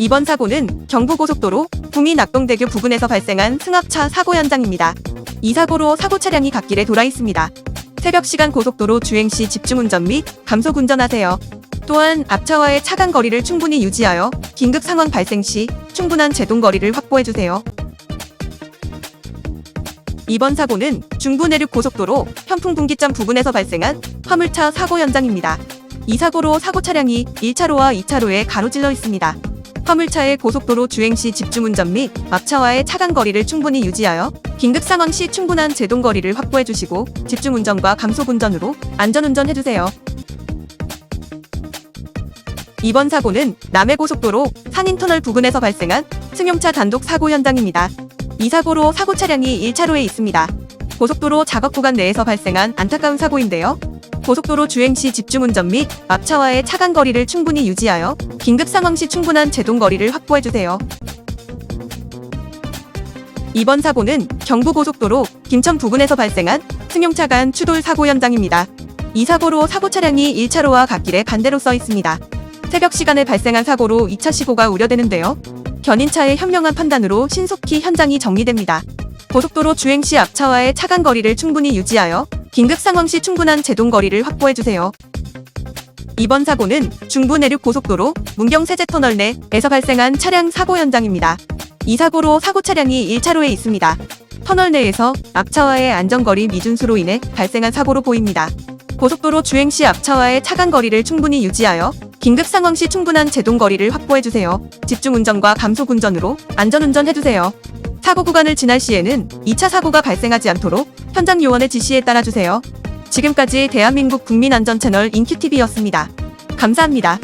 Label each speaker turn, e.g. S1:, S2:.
S1: 이번 사고는 경부고속도로 구미 낙동대교 부근에서 발생한 승합차 사고 현장입니다. 이 사고로 사고 차량이 갓길에 돌아 있습니다. 새벽 시간 고속도로 주행 시 집중운전 및 감속 운전하세요. 또한 앞차와의 차간 거리를 충분히 유지하여 긴급 상황 발생 시 충분한 제동 거리를 확보해 주세요. 이번 사고는 중부 내륙 고속도로 현풍 분기점 부근에서 발생한 화물차 사고 현장입니다. 이 사고로 사고 차량이 1차로와 2차로에 가로질러 있습니다. 화물차의 고속도로 주행 시 집중운전 및 앞차와의 차간 거리를 충분히 유지하여 긴급 상황 시 충분한 제동 거리를 확보해 주시고 집중운전과 감속운전으로 안전운전 해주세요. 이번 사고는 남해고속도로 산인터널 부근에서 발생한 승용차 단독 사고 현장입니다. 이 사고로 사고 차량이 1차로에 있습니다. 고속도로 작업 구간 내에서 발생한 안타까운 사고인데요. 고속도로 주행 시 집중운전 및 앞차와의 차간 거리를 충분히 유지하여 긴급 상황 시 충분한 제동 거리를 확보해 주세요. 이번 사고는 경부고속도로 김천 부근에서 발생한 승용차 간 추돌 사고 현장입니다. 이 사고로 사고 차량이 1차로와 갓길에 반대로 써 있습니다. 새벽 시간에 발생한 사고로 2차 시고가 우려되는데요. 견인차의 현명한 판단으로 신속히 현장이 정리됩니다. 고속도로 주행 시 앞차와의 차간 거리를 충분히 유지하여 긴급 상황 시 충분한 제동 거리를 확보해 주세요. 이번 사고는 중부 내륙 고속도로 문경 세제 터널 내에서 발생한 차량 사고 현장입니다. 이 사고로 사고 차량이 1차로에 있습니다. 터널 내에서 앞차와의 안전거리 미준수로 인해 발생한 사고로 보입니다. 고속도로 주행 시 앞차와의 차간 거리를 충분히 유지하여 긴급 상황 시 충분한 제동 거리를 확보해 주세요. 집중 운전과 감속 운전으로 안전 운전해 주세요. 사고 구간을 지날 시에는 2차 사고가 발생하지 않도록 현장 요원의 지시에 따라 주세요. 지금까지 대한민국 국민안전 채널 인큐TV였습니다. 감사합니다.